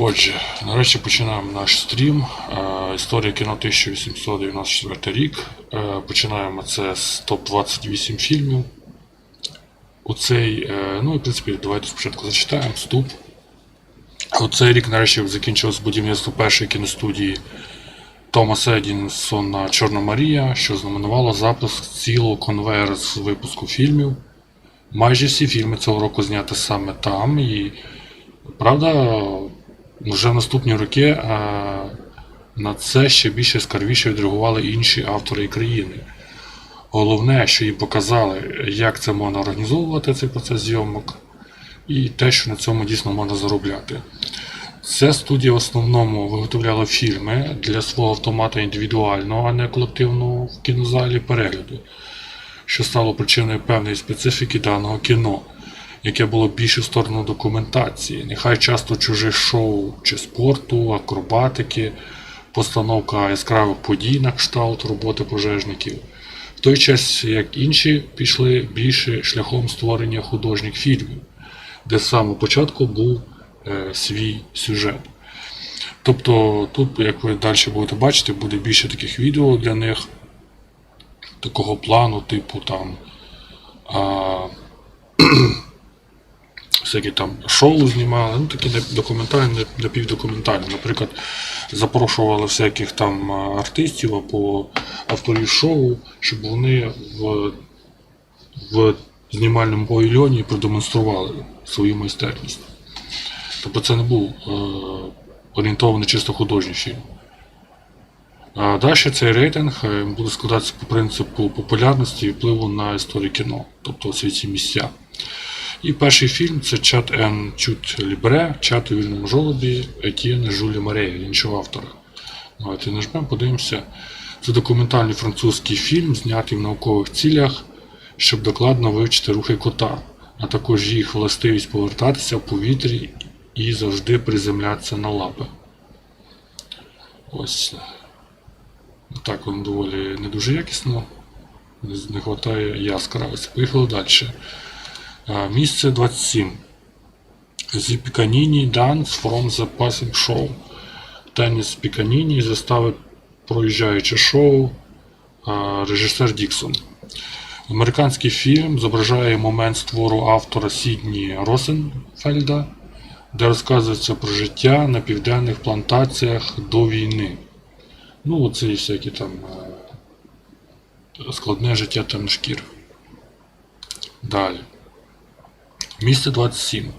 Отже, нарешті починаємо наш стрім. Е, Історія кіно 1894 рік. Е, Починаємо це з топ-28 фільмів. У цей, е, ну і в принципі, давайте спочатку зачитаємо вступ. У цей рік нарешті закінчилось будівництво першої кіностудії Томаса Едінсона Чорна Марія, що знаменувало запуск цілого конвейера з випуску фільмів. Майже всі фільми цього року зняті саме там. І правда, вже в наступні роки е, на це ще більше скарбіше відреагували інші автори і країни. Головне, що їм показали, як це можна організовувати цей процес зйомок, і те, що на цьому дійсно можна заробляти. Ця студія в основному виготовляла фільми для свого автомата індивідуального, а не колективного в кінозалі перегляду, що стало причиною певної специфіки даного кіно, яке було більше в сторону документації, нехай часто чужих шоу чи спорту, акробатики, постановка яскравих подій на кшталт роботи пожежників. В той час, як інші пішли більше шляхом створення художніх фільмів, де з самого початку був е, свій сюжет. Тобто тут, як ви далі будете бачити, буде більше таких відео для них, такого плану, типу там а, всякі там шоу знімали, ну такі документальні, напівдокументальні. Наприклад, запрошували всяких там артистів або авторів шоу, щоб вони в, в знімальному павільйоні продемонстрували свою майстерність. Тобто це не був е, орієнтований чисто художній фільм. А далі цей рейтинг е, буде складатися по принципу популярності і впливу на історію кіно, тобто всі ці місця. І перший фільм це Чат Ен Чут Лібре, Чат у вільному жолобі Етьєна Жулі Марея, іншого автора. Давайте нажмемо, подивимося. Це документальний французький фільм, знятий в наукових цілях, щоб докладно вивчити рухи кота, а також їх властивість повертатися в повітрі і завжди приземлятися на лапи. Ось. Так воно доволі не дуже якісно. Не вистачає яскравості. Поїхали далі. Місце 27. Зі Піканіні Dance from the Passing Show. Теніс Піканіні заставить проїжджаюче шоу режисер Діксон. Американський фільм зображає момент створу автора Сідні Росенфельда, де розказується про життя на південних плантаціях до війни. Ну, оце і всякі там е, складне життя темношкір. Далі. Місце 27.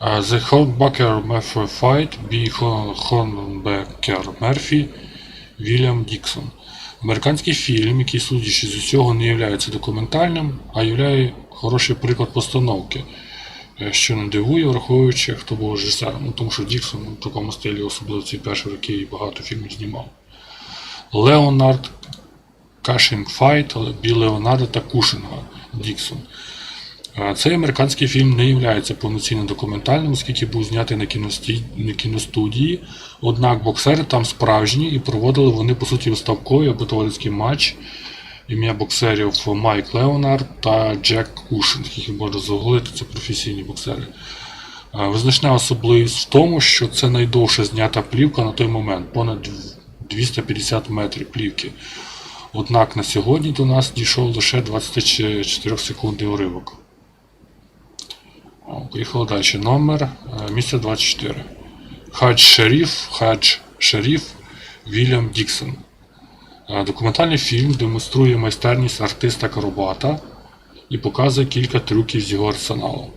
Uh, The Hornbacher Murphy Fight B. Hornbacher Murphy Вільям Діксон. Американський фільм, який, судячи з усього, не є документальним, а є хороший приклад постановки, е, що не дивує, враховуючи, хто був режисером. Ну, тому що Діксон в такому стилі, особливо ці перші роки, і багато фільмів знімав. Леонард Кашинг Файт, Бі Леонарда та Кушинга Діксон. Цей американський фільм не є повноцінно документальним, оскільки був знятий на, кіності- на кіностудії. Однак боксери там справжні і проводили вони по суті виставковий або товариський матч. Ім'я боксерів Майк Леонард та Джек Кушинг, яких можна загуглити, це професійні боксери. Визначна особливість в тому, що це найдовша знята плівка на той момент, понад 250 метрів плівки. Однак на сьогодні до нас дійшов лише 24 секундний уривок. Поїхали далі. Номер е, місце 24. Хадж Шеріф, Хадж Шеріф Вільям Діксон. Е, Документальний фільм демонструє майстерність артиста-акробата і показує кілька трюків з його арсеналу.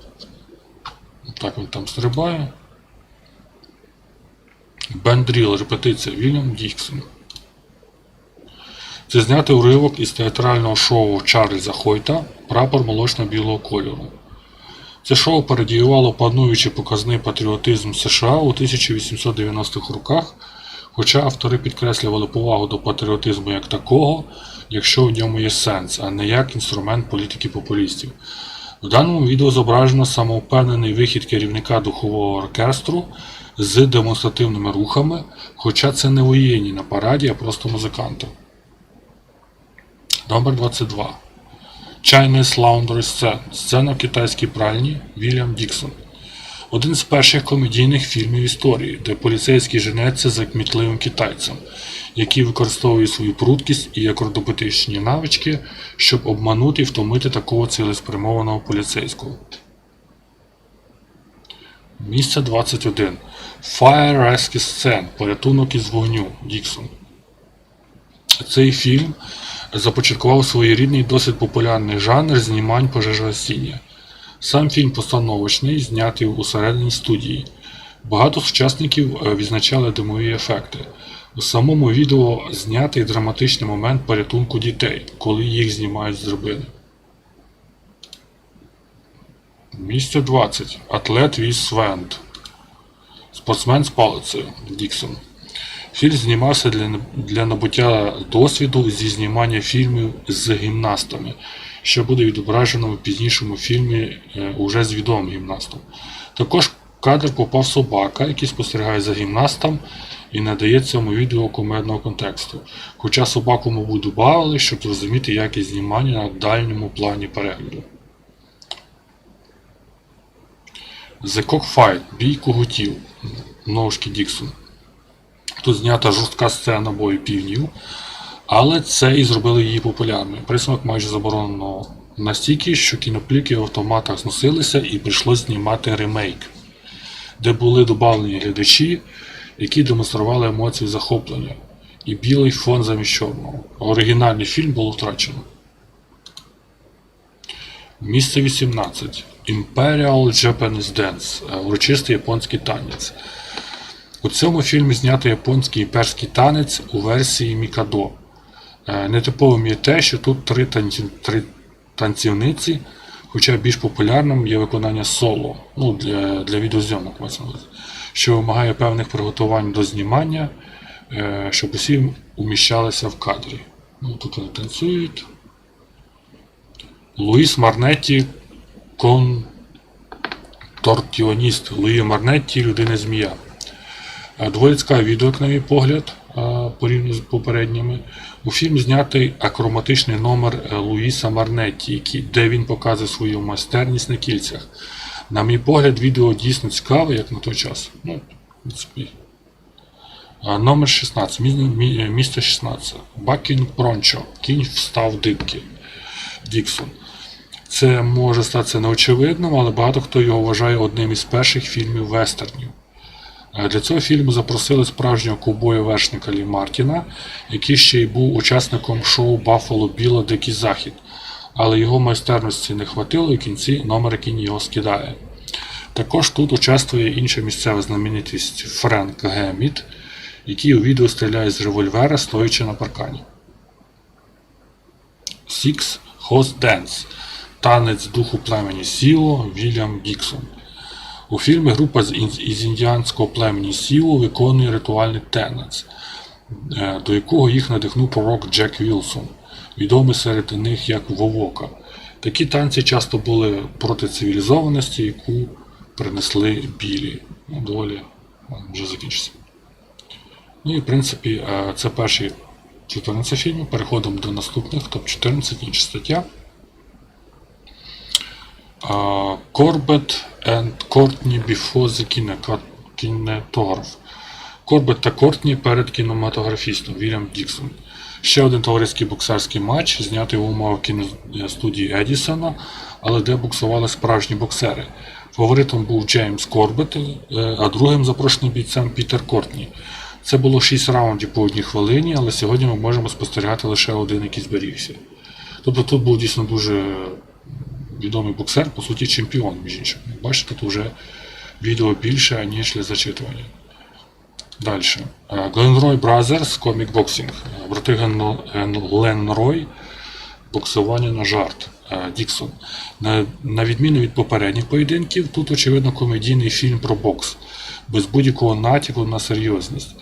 Так він там стрибає. Бендріл, репетиція Вільям Діксон. Це знятий уривок із театрального шоу Чарльза Хойта Прапор молочно-білого кольору. Це шоу пародіювало пануючий показний патріотизм США у 1890-х роках, хоча автори підкреслювали повагу до патріотизму як такого, якщо в ньому є сенс, а не як інструмент політики популістів. В даному відео зображено самовпевнений вихід керівника духового оркестру з демонстративними рухами, хоча це не воєнні на параді, а просто музиканти. Номер 22. Chinese Laundry Scene. Сцена в китайській пральні Вільям Діксон. Один з перших комедійних фільмів історії, де поліцейський женеться за кмітливим китайцем, який використовує свою пруткість і акробатичні навички, щоб обманути і втомити такого цілеспрямованого поліцейського. Місце 21. Fire Rescue Scene. Порятунок із вогню. Діксон. Цей фільм започаткував своєрідний досить популярний жанр знімань пожежогасіння. Сам фільм постановочний, знятий у середині студії. Багато сучасників е, відзначали димові ефекти. У самому відео знятий драматичний момент порятунку дітей, коли їх знімають з драбини. Місце 20. Атлет Віс Свент. Спортсмен з палицею Діксон. Фільм знімався для, для набуття досвіду зі знімання фільмів з гімнастами, що буде відображено в пізнішому фільмі е, уже з відомим гімнастом. Також кадр попав собака, який спостерігає за гімнастом і надає цьому відео комедного контексту. Хоча собаку, мабуть, додавали, щоб зрозуміти якість знімання на дальньому плані перегляду. The Cockfight. Бій когутів. Ножки Діксон. Тут знята жорстка сцена бою півнів, але це і зробило її популярною. Присмак майже заборонено настільки, що кінопліки в автоматах зносилися і прийшлось знімати ремейк, де були додавлені глядачі, які демонстрували емоції захоплення, і білий фон замість чорного. Оригінальний фільм було втрачено. Місце 18. Imperial Japanese Dance. е, Урочистий японський танець. У цьому фільмі знято японський імперський танець у версії Мікадо. Е, Нетиповим є те, що тут три, танці... три танцівниці, хоча більш популярним є виконання соло ну, для, для відеозйомок, що вимагає певних приготувань до знімання, е, щоб усі уміщалися в кадрі. Ну, тут вони танцюють. Луїс Марнетті кон тортіоніст. Луї Марнетті людина змія. Е, Доволі цікаве відео, на мій погляд, е, порівняно з попередніми. У фільм знятий акроматичний номер е, Луїса Марнетті, де він показує свою майстерність на кільцях. На мій погляд, відео дійсно цікаве, як на той час. Ну, в принципі. Е, Номер 16. Мі- мі- Місто 16. Бакінг Прончо. Кінь встав дибки. Діксон. Це може статися неочевидним, але багато хто його вважає одним із перших фільмів вестернів. Е, Для цього фільму запросили справжнього ковбоя-вершника Лі Мартіна, який ще й був учасником шоу Баффало Біло Дикий Захід. Але його майстерності не хватило і в кінці номер кінь його скидає. Також тут участвує інша місцева знаменитість Френк Геміт, який у відео стріляє з револьвера, стоячи на паркані. Six Host Dance. Танець духу племені Сіло Вільям Діксон. У фільмі група із індіанського племені Сіло виконує ритуальний танець, е, до якого їх надихнув пророк Джек Вілсон, відомий серед них як Вовока. Такі танці часто були проти цивілізованості, яку принесли білі. Ну, доволі вже закінчиться. Ну і в принципі, е, це перші 14 фільмів. Переходимо до наступних, топ-14, інша стаття. Корбет and Courtney before the kine- Kinematograph. Корбет та Кортні перед кінематографістом Вільям Діксон. Ще один товариський боксерський матч, знятий в умовах кіностудії Едісона, але де боксували справжні боксери. Фаворитом був Джеймс Корбет, е, а другим запрошеним бійцем Пітер Кортні. Це було 6 раундів по одній хвилині, але сьогодні ми можемо спостерігати лише один, який зберігся. Тобто тут був дійсно дуже відомий боксер, по суті, чемпіон, між іншим. Бачите, тут вже відео більше, ніж для зачитування. Далі. Гленрой Бразерс, комік боксинг. Е, Брати Гленрой, боксування на жарт. Е, Діксон. На, на відміну від попередніх поєдинків, тут, очевидно, комедійний фільм про бокс, без будь-якого натяку на серйозність.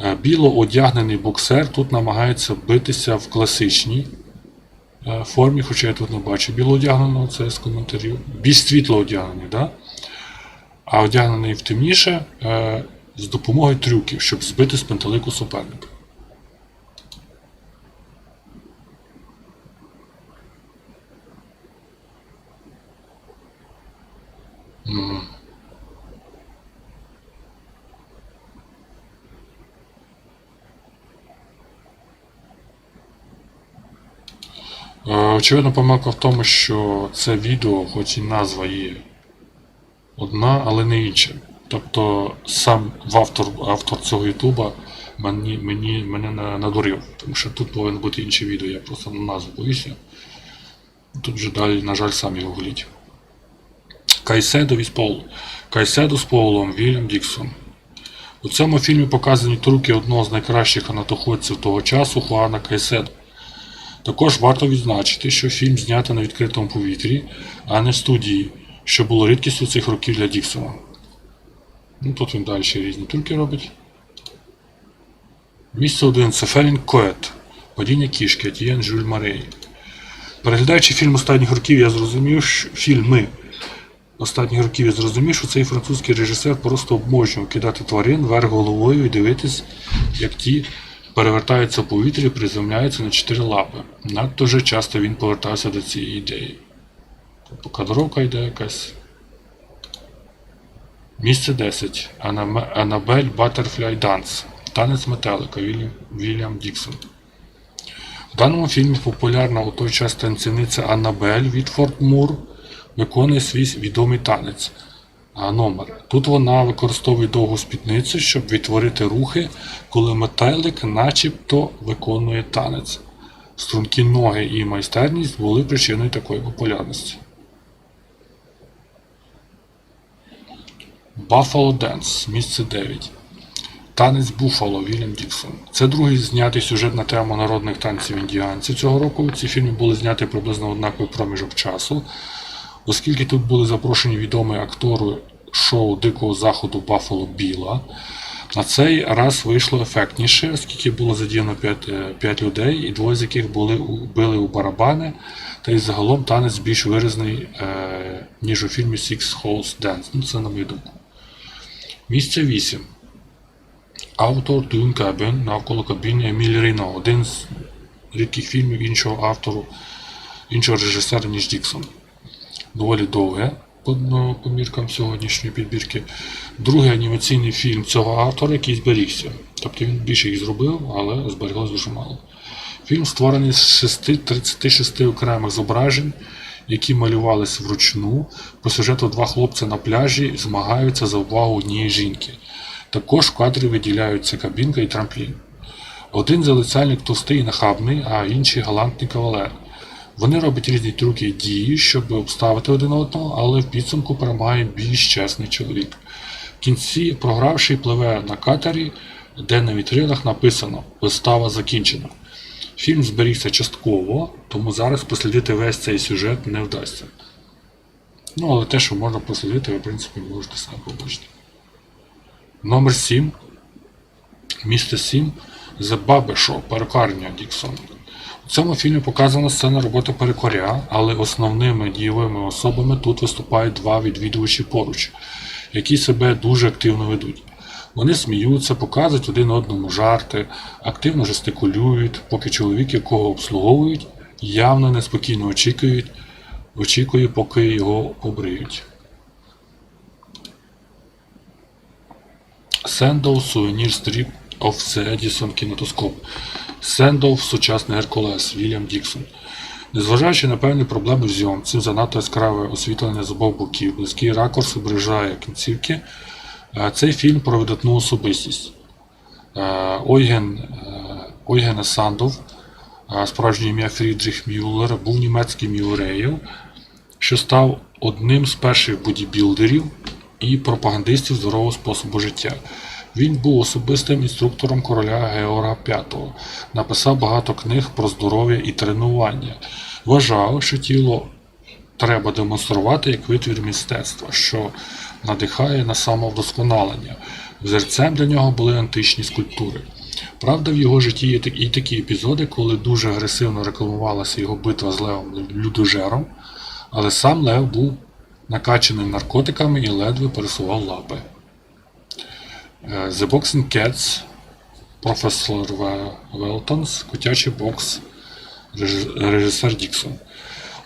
Е, Біло одягнений боксер тут намагається битися в класичній формі, хоча я тут не бачу біло одягненого, це з коментарів. Більш світло одягнений, да? а одягнений в темніше е, з допомогою трюків, щоб збити з пантелику суперника. М. очевидно, помилка в тому, що це відео, хоч і назва є одна, але не інша. Тобто сам автор, автор цього Ютуба мені, мені, мене надурив, тому що тут повинно бути інше відео, я просто на назву повісив. Тут вже далі, на жаль, самі гугліть. Кайседо з Пол. Кайседо з Полом Вільям Діксон. У цьому фільмі показані трюки одного з найкращих канатоходців того часу Хуана Кайседо. Також варто відзначити, що фільм знято на відкритому повітрі, а не в студії, що було рідкістю цих років для Діксона. Ну, тут він далі різні трюки робить. Місце 1 це Фелін Коет. Падіння кішки Етьєн Жюль Марей. Переглядаючи фільм останніх років, я зрозумів, що фільми останніх років я зрозумів, що цей французький режисер просто обмовчував кидати тварин вверх головою і дивитись, як ті перевертаються в повітрі і приземляються на чотири лапи. Надто вже часто він повертався до цієї ідеї. Тобто кадровка йде якась. Місце 10. Анаме- Анабель Баттерфляй Данс. Танець метелика Вільям, Вільям Діксон. В даному фільмі популярна у той час танцівниця Аннабель від Форт Мур виконує свій відомий танець. Номер. Тут вона використовує довгу спідницю, щоб відтворити рухи, коли метелик начебто виконує танець. Стрункі ноги і майстерність були причиною такої популярності. Buffalo Dance, місце 9. Танець Буфало Вільям Діксон. Це другий знятий сюжет на тему народних танців індіанців цього року. Ці фільми були зняті приблизно однаковий проміжок часу. Оскільки тут були запрошені відомі актори шоу Дикого Заходу Баффало Біла, на цей раз вийшло ефектніше, оскільки було задіяно 5, 5 людей, і двоє з яких були, били у барабани, та й загалом танець більш виразний, е, ніж у фільмі Six Holes Dance. Ну, це на мою думку. Місце 8. Автор Дюн Кабін навколо кабіни Еміль Рейно, один з рідких фільмів іншого автору, іншого режисера, ніж Діксон. Доволі довге по, ну, міркам сьогоднішньої підбірки. Другий анімаційний фільм цього автора, який зберігся. Тобто він більше їх зробив, але збереглось дуже мало. Фільм створений з 6, 36 окремих зображень, які малювалися вручну. По сюжету два хлопці на пляжі змагаються за увагу однієї жінки. Також в кадрі виділяються кабінка і трамплін. Один залицяльник товстий і нахабний, а інший галантний кавалер. Вони роблять різні трюки і дії, щоб обставити один одного, але в підсумку перемагає більш чесний чоловік. В кінці програвший пливе на катері, де на вітринах написано Вистава закінчена. Фільм зберігся частково, тому зараз послідити весь цей сюжет не вдасться. Ну, але те, що можна послідити, ви в принципі можете самі побачити. Номер 7. Місце 7. The Barber Shop, перукарня Діксон. У цьому фільмі показана сцена роботи перекоря, але основними дієвими особами тут виступають два відвідувачі поруч, які себе дуже активно ведуть. Вони сміються, показують один одному жарти, активно жестикулюють, поки чоловік, якого обслуговують, явно неспокійно очікують, очікує, поки його побриють. Сендоу Сувенір Стріп of the Edison Кінетоскоп. Сендоу сучасний Геркулес Вільям Діксон. Незважаючи на певні проблеми в зйомці, занадто яскраве освітлення з обох боків, близький ракурс ображає кінцівки. е, Цей фільм про видатну особистість. Е, Ойген, е, Ойгена Сандов, справжнє ім'я Фрідріх Мюллер, був німецьким юреєм, що став одним з перших бодібілдерів і пропагандистів здорового способу життя. Він був особистим інструктором короля Георга V, написав багато книг про здоров'я і тренування. Вважав, що тіло треба демонструвати як витвір мистецтва, що надихає на самовдосконалення. Взірцем для нього були античні скульптури. Правда, в його житті є і такі епізоди, коли дуже агресивно рекламувалася його битва з Левом Людожером, але сам Лев був накачаний наркотиками і ледве пересував лапи. Е, The Boxing Cats, професор Велтонс, котячий бокс, режисер Діксон.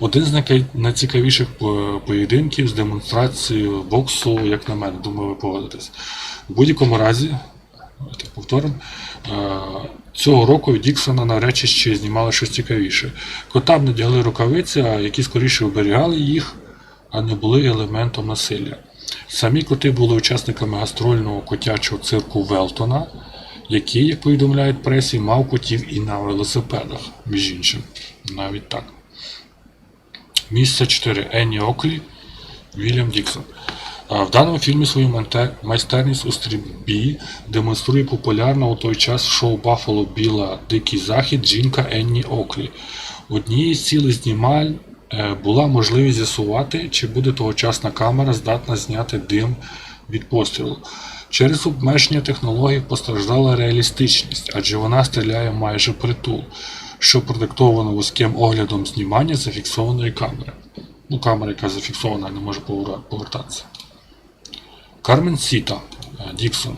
Один з найцікавіших поєдинків з демонстрацією боксу, як на мене, думаю, ви погодитесь. В будь-якому разі, давайте повторимо, е, Цього року Діксона навряд чи знімали щось цікавіше. Котам надягли рукавиці, а які скоріше оберігали їх, а не були елементом насилля. Самі коти були учасниками гастрольного котячого цирку Велтона, який, як повідомляють пресі, мав котів і на велосипедах, між іншим. Навіть так. Місце 4. Енні Оклі, Вільям Діксон. В даному фільмі свою майстерність у стрільбі демонструє популярна у той час шоу Баффало Біла Дикий Захід жінка Енні Оклі. Однією з цілей знімаль була можливість з'ясувати, чи буде тогочасна камера здатна зняти дим від пострілу. Через обмеження технологій постраждала реалістичність, адже вона стріляє майже притул, що продиктовано вузьким оглядом знімання зафіксованої камери. Ну, камера, яка зафіксована, не може повертатися. Кармен Сіта е, Діксон.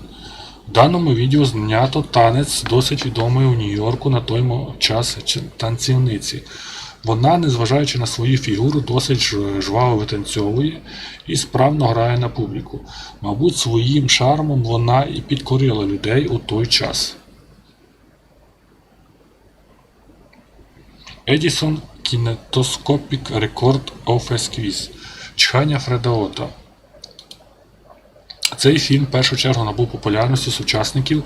В даному відео знято танець досить відомий у Нью-Йорку на той час танцівниці. Вона, незважаючи на свою фігуру, досить жваво витанцьовує і справно грає на публіку. Мабуть, своїм шармом вона і підкорила людей у той час. Едісон Кінетоскопік Рекорд a Чхання Фреда Ота. Цей фільм в першу чергу набув популярності сучасників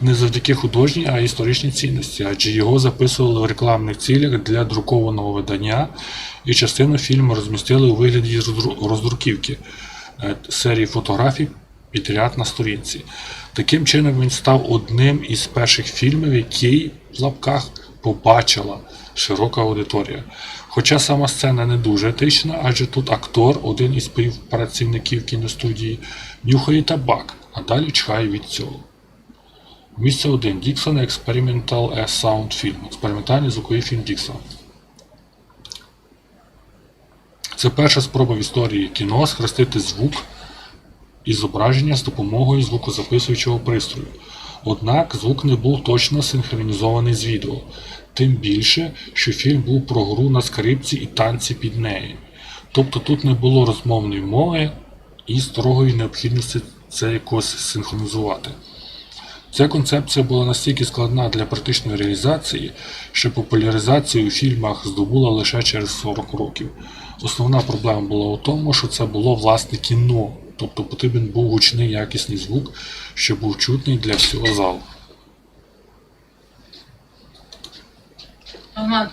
не завдяки художній, а історичній цінності, адже його записували в рекламних цілях для друкованого видання, і частину фільму розмістили у вигляді роздруківки е, серії фотографій підряд на сторінці. Таким чином він став одним із перших фільмів, який в лапках побачила широка аудиторія. Хоча сама сцена не дуже етична, адже тут актор, один із співпрацівників кіностудії, нюхає табак, а далі чхає від цього. Місце 1. Діксон Experimental A Sound Film. Експериментальний звуковий фільм Діксон. Це перша спроба в історії кіно схрестити звук і зображення з допомогою звукозаписуючого пристрою. Однак звук не був точно синхронізований з відео, тим більше, що фільм був про гру на скрипці і танці під неї. Тобто тут не було розмовної мови і строгої необхідності це якось синхронізувати. Ця концепція була настільки складна для практичної реалізації, що популяризацію у фільмах здобула лише через 40 років. Основна проблема була у тому, що це було власне кіно, тобто потрібен був гучний якісний звук, що був чутний для всього залу. Ага,